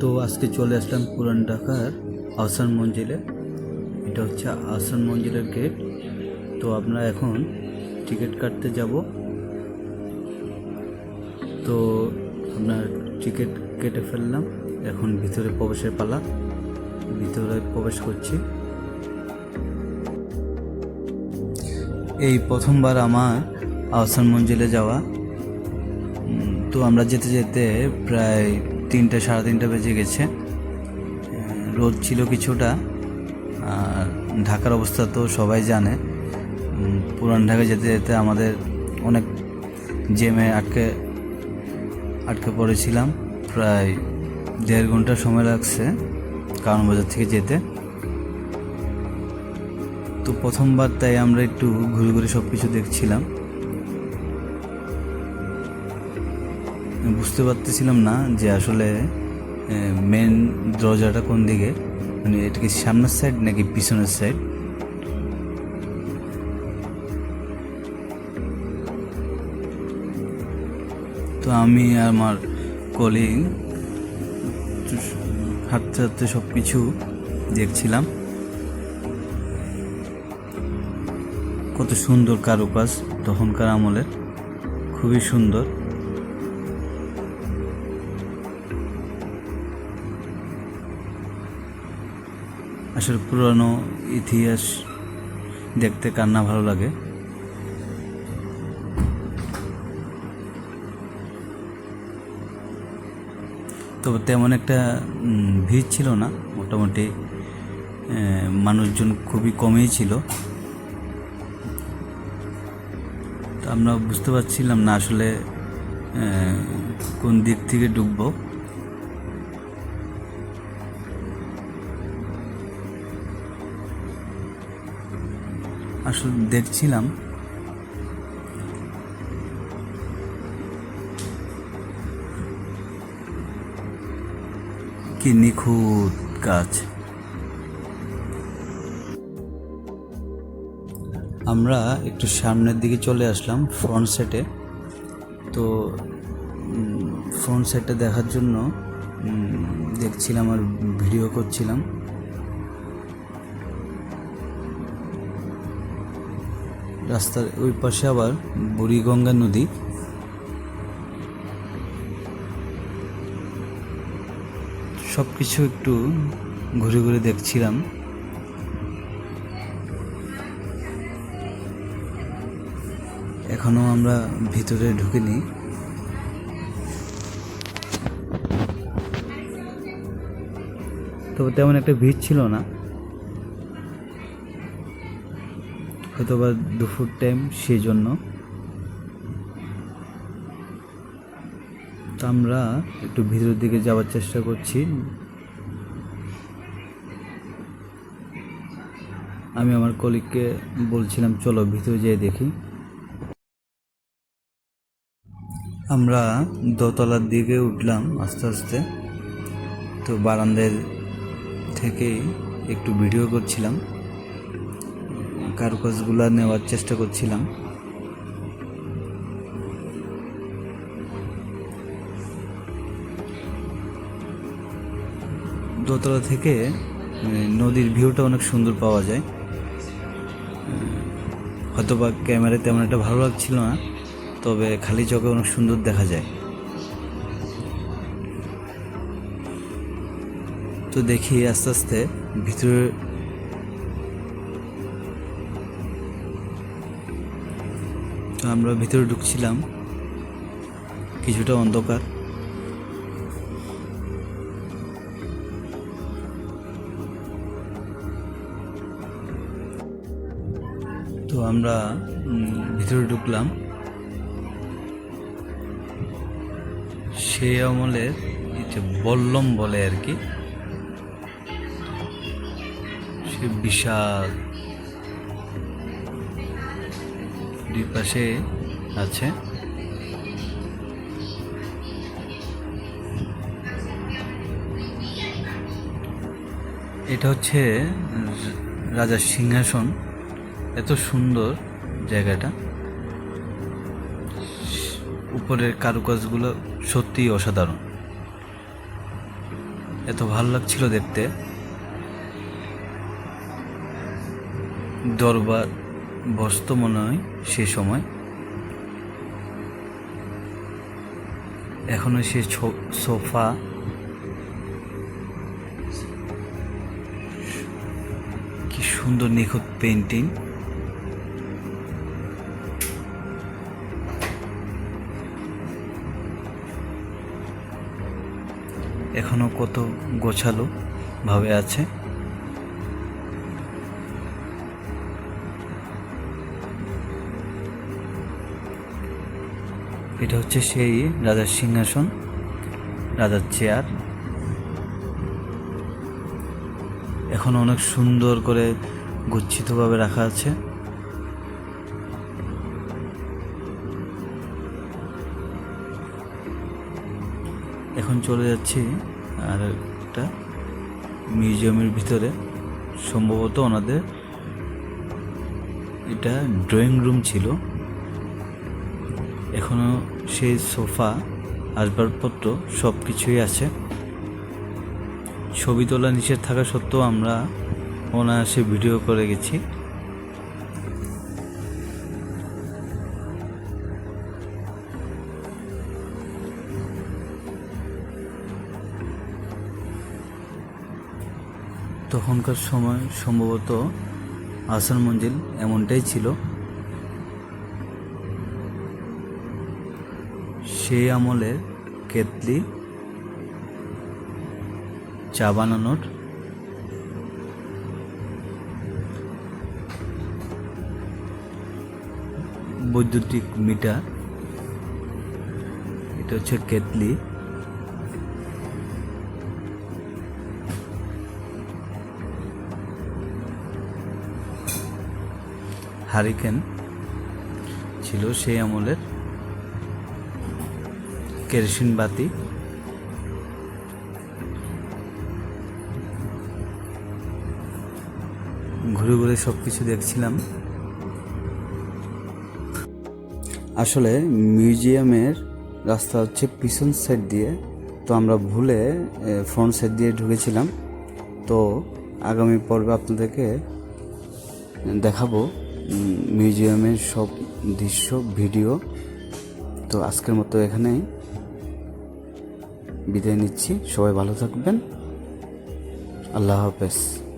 তো আজকে চলে আসলাম পুরান ঢাকার আহসান মঞ্জিলে। এটা হচ্ছে আসান মঞ্জিলের গেট তো আমরা এখন টিকিট কাটতে যাব। তো আপনার টিকিট কেটে ফেললাম। এখন ভিতরে প্রবেশের পালা। ভিতরে প্রবেশ করছি। এই প্রথমবার আমার আহসান মঞ্জিলে যাওয়া। তো আমরা যেতে যেতে প্রায় তিনটে, সাড়ে তিনটে বেজে গেছে। রোদ ছিল কিছুটা। আর ঢাকার অবস্থা তো সবাই জানে। পুরান ঢাকা যেতে যেতে আমাদের অনেক জেমে আটকে আটকে পড়েছিলাম। প্রায় দেড় ঘণ্টা সময় লাগছে কারণ বাজার থেকে যেতে। তো প্রথমবার তাই আমরা একটু ঘুরে ঘুরে সব কিছু দেখছিলাম। বুঝতে পারতেছিলাম না যে আসলে মেন দরজাটা কোন দিকে? মানে এটা কি সামনের সাইড নাকি পিছনের সাইড তো আমি আর আমার কলিং হাঁটতে হাঁটতে সব কিছু দেখছিলাম। কত সুন্দর কারুকাজ তখনকার আমলের। খুবই সুন্দর। আসলে পুরানো ইতিহাস দেখতে কার না ভালো লাগে। তবে তেমন একটা ভিড় ছিল না। মোটামুটি মানুষজন খুবই কমই ছিল। আমরা বুঝতে পারছিলাম না আসলে কোন দিক থেকে ঢুকবো আসলে দেখছিলাম। কি নিখুঁত কাজ। আমরা একটু সামনের দিকে চলে আসলাম ফ্রন্ট সেটে তো ফ্রন্ট সেটটা দেখার জন্য দেখছিলাম আর ভিডিও করছিলাম। রাস্তার ওই পাশে আবার বুড়িগঙ্গা নদী। সব কিছু একটু ঘুরে ঘুরে দেখছিলাম। এখনও আমরা ভিতরে ঢুকিনি। তবে তেমন একটা ভিড় ছিল না। হয়তো বা দুপুর টাইম সেই জন্য তো আমরা একটু ভিতরের দিকে যাওয়ার চেষ্টা করছি। আমি আমার কলিগকে বলছিলাম, চলো ভিতরে যেয়ে দেখি। আমরা দোতলার দিকে উঠলাম আস্তে আস্তে। তো বারান্দার থেকেই একটু ভিডিও করছিলাম। কারুকাজগুলো নেওয়ার চেষ্টা করছিলাম। দোতলা থেকে নদীর ভিউটা অনেক সুন্দর পাওয়া যায়। হয়তো বা ক্যামেরায় তেমন একটা ভালো লাগছিল না, তবে খালি চোখে অনেক সুন্দর দেখা যায়। তো দেখি আস্তে আস্তে ভিতরে আমরা ভিতরে ঢুকছিলাম। কিছুটা অন্ধকার। তো আমরা ভিতরে ঢুকলাম। সেই আমলের বল্লম বলে আর কি, সে বিশাল দুই পাশে আছে। এটা হচ্ছে রাজার সিংহাসন। এত সুন্দর জায়গাটা। উপরের কারুকাজগুলো সত্যিই অসাধারণ। এত ভালো লাগছিল দেখতে। দরবার বসত মনে হয় সে সময়। এখনও সে সোফা। কি সুন্দর নিখুঁত পেন্টিং এখনও কত গোছালো ভাবে আছে। এটা হচ্ছে সেই রাজার সিংহাসন, রাজার চেয়ার। এখন অনেক সুন্দর করে গচ্ছিতভাবে রাখা আছে। এখন চলে যাচ্ছি আর একটা মিউজিয়ামের ভিতরে। সম্ভবত ওনাদের এটা ড্রয়িং রুম ছিল। এখনও সেই সোফা, আসবাবপত্র সব কিছুই আছে। ছবি তোলা নিষেধ থাকা সত্ত্বেও আমরা অনায়াসে ভিডিও করে গেছি। তখনকার সময় সম্ভবত আসান মঞ্জিল এমনটাই ছিল। সেই আমলের কেতলি চা বানানোর বৈদ্যুতিক মিটার এটা হচ্ছে কেতলি। হারিকেন ছিল সেই আমলের কেরোসিন বাতি। ঘুরে ঘুরে সব কিছু দেখছিলাম। আসলে মিউজিয়ামের রাস্তা হচ্ছে পিছন সাইড দিয়ে, তো আমরা ভুলে ফ্রন্ট সাইড দিয়ে ঢুকেছিলাম। তো আগামী পর্বে আপনাদেরকে দেখাবো মিউজিয়ামের সব দৃশ্য, ভিডিও। তো আজকের মতো এখানেই। বিদায় নিচ্ছি। সবাই ভালো থাকবেন। আল্লাহ হাফেজ।